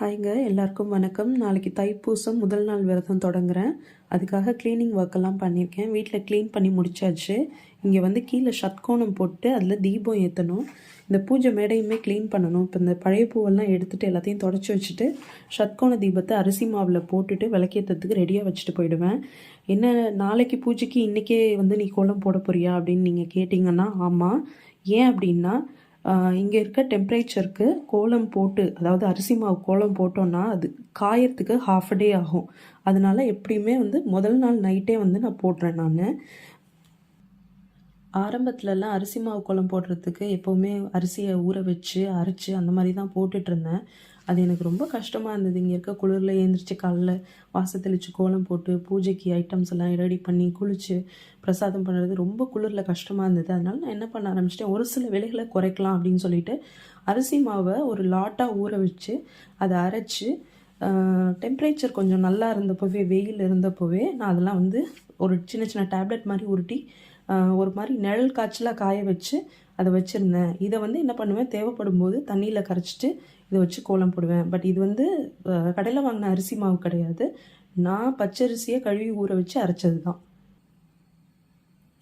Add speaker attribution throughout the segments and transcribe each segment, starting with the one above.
Speaker 1: ஹாய்ங்க எல்லாருக்கும் வணக்கம். நாளைக்கு தைப்பூசம் முதல் நாள் விரதம் தொடங்குறேன். அதுக்காக க்ளீனிங் ஒர்க்கெல்லாம் பண்ணியிருக்கேன் வீட்டில் க்ளீன் பண்ணி முடிச்சாச்சு. இங்கே வந்து கீழே ஷட்கோணம் போட்டு அதில் தீபம் ஏற்றணும் இந்த பூஜை மேடையுமே க்ளீன் பண்ணணும். இப்போ இந்த பழைய பூவெல்லாம் எடுத்துகிட்டு எல்லாத்தையும் தொடச்சி வச்சுட்டு ஷட்கோண தீபத்தை அரிசி மாவில் போட்டுட்டு விளக்கேற்றத்துக்கு ரெடியாக வச்சுட்டு போயிடுவேன். என்ன நாளைக்கு பூஜைக்கு இன்றைக்கே வந்து நீ கோலம் போட போறியா அப்படின்னு நீங்கள் கேட்டிங்கன்னா ஆமாம் ஏன் அப்படின்னா இங்கே இருக்க டெம்ப்ரேச்சருக்கு கோலம் போட்டு அதாவது அரிசி மாவு கோலம் போட்டோன்னா அது காயறதுக்கு ஹாஃப் டே ஆகும். அதனால எப்படியுமே வந்து முதல் நாள் நைட்டே வந்து நான் போடுறேன் நான். ஆரம்பத்துலலாம் அரிசி மாவு கோலம் போடுறதுக்கு எப்போவுமே அரிசியை ஊற வச்சு அரைச்சி அந்த மாதிரி தான் போட்டுட்ருந்தேன் அது எனக்கு ரொம்ப கஷ்டமாக இருந்தது. இங்கே இருக்க குளிரில் எழுந்திரிச்சு காலைல வாச தெளித்து கோலம் போட்டு பூஜைக்கு ஐட்டம்ஸ் எல்லாம் ரெடி பண்ணி குளித்து பிரசாதம் பண்ணுறது ரொம்ப குளிரில் கஷ்டமாக இருந்தது. அதனால் நான் என்ன பண்ண ஆரம்பிச்சிட்டேன் ஒரு சில விலைகளை குறைக்கலாம் அப்படின்னு சொல்லிட்டு அரிசி மாவை ஒரு லாட்டாக ஊற வச்சு அதை அரைச்சி டெம்ப்ரேச்சர் கொஞ்சம் நல்லா இருந்தப்போவே வெயில் இருந்தப்போவே நான் அதெல்லாம் வந்து ஒரு சின்ன சின்ன டேப்லெட் மாதிரி உருட்டி ஒரு மாதிரி நிழல் காய்ச்சலாக காய வச்சு அதை வச்சுருந்தேன். இதை வந்து என்ன பண்ணுவேன்? தேவைப்படும் போது தண்ணியில் கரைச்சிட்டு இதை வச்சு கோலம் போடுவேன். பட் இது வந்து கடையில் வாங்கின அரிசி மாவு கிடையாது. நான் பச்சரிசியை கழுவி ஊற வச்சு அரைச்சது தான்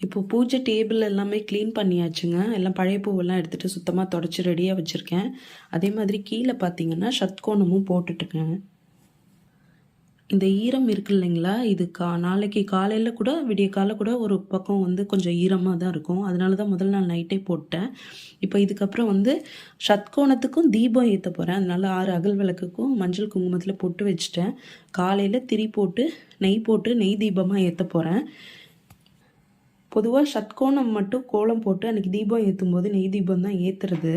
Speaker 1: இப்போ பூஜை டேபிள் எல்லாமே க்ளீன் பண்ணியாச்சுங்க. எல்லாம் பழைய பூவெல்லாம் எடுத்துகிட்டு சுத்தமாக தொடச்சி ரெடியாக வச்சுருக்கேன். அதே மாதிரி கீழே பார்த்தீங்கன்னா சத்கோணமும் போட்டுட்டுருக்கேன். இந்த ஈரம் இருக்கு இல்லைங்களா? இது கா நாளைக்கு காலையில் கூட விடிய காலை கூட ஒரு பக்கம் வந்து கொஞ்சம் ஈரமாக தான் இருக்கும். அதனால தான் முதல் நாள் நைட்டே போட்டேன். இப்போ இதுக்கப்புறம் வந்து சத்கோணத்துக்கும் தீபம் ஏற்ற போகிறேன் அதனால் ஆறு அகல் விளக்குக்கும் மஞ்சள் குங்குமத்தில் பொட்டு வச்சுட்டேன். காலையில் திரி போட்டு நெய் போட்டு நெய் தீபமாக ஏற்ற போகிறேன் பொதுவாக சத்கோணம் மட்டும் கோலம் போட்டு அன்றைக்கி தீபம் ஏற்றும் போது நெய் தீபம் தான் ஏற்றுறது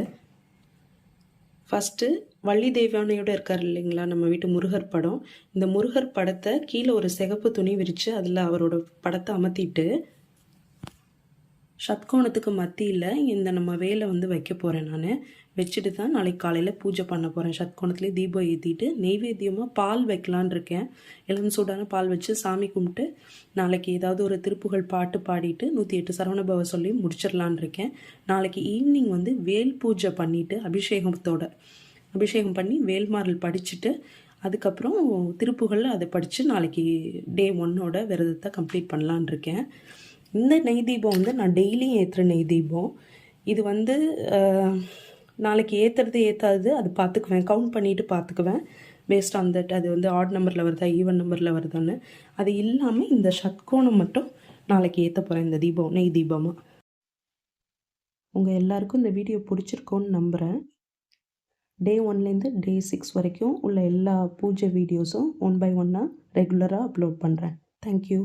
Speaker 1: ஃபஸ்ட்டு வள்ளி தேவானையோடு இருக்கார் இல்லைங்களா? நம்ம வீட்டு முருகர் படம். இந்த முருகர் படத்தை கீழே ஒரு சிகப்பு துணி விரித்து அதில் அவரோட படத்தை அமர்த்திட்டு சத்கோணத்துக்கு மத்தியில் இந்த நம்ம வேலை வந்து வைக்க போகிறேன் நான். வச்சுட்டு தான் நாளைக்கு காலையில் பூஜை பண்ண போகிறேன் சத்கோணத்துலேயே தீபம் ஏற்றிட்டு நெய்வேத்தியமாக பால் வைக்கலான் இருக்கேன். இளம் சூடான பால் வச்சு சாமி கும்பிட்டு நாளைக்கு ஏதாவது ஒரு திருப்புகள் பாட்டு பாடிட்டு நூற்றி எட்டு சரவணபவ சொல்லி முடிச்சிடலான் இருக்கேன். நாளைக்கு ஈவினிங் வந்து வேல் பூஜை பண்ணிவிட்டு அபிஷேகத்தோட அபிஷேகம் பண்ணி வேல்மாரல் படிச்சுட்டு அதுக்கப்புறம் திருப்புகளில் அதை படித்து நாளைக்கு டே ஒன்னோட விரதத்தை கம்ப்ளீட் பண்ணலான் இருக்கேன். இந்த நெய் தீபம் வந்து நான் டெய்லியும் ஏற்றுற நெய் தீபம். இது வந்து நாளைக்கு ஏற்றுறது ஏற்றாது அது பார்த்துக்குவேன் கவுண்ட் பண்ணிவிட்டு பார்த்துக்குவேன் பேஸ்ட் ஆன் தட் அது வந்து ஆட் நம்பரில் வருதா ஈவன் நம்பரில் வருதான்னு. அது இல்லாமல் இந்த சத்கோணம் மட்டும் நாளைக்கு ஏற்ற போகிறேன் இந்த தீபம் நெய் தீபமாக உங்கள் எல்லாருக்கும் இந்த வீடியோ பிடிச்சிருக்கோன்னு நம்புகிறேன் டே ஒன்லேருந்து டே சிக்ஸ் வரைக்கும் உள்ள எல்லா பூஜை வீடியோஸும் ஒன் பை ஒன்னாக ரெகுலராக அப்லோட் பண்ணுறேன் தேங்க்யூ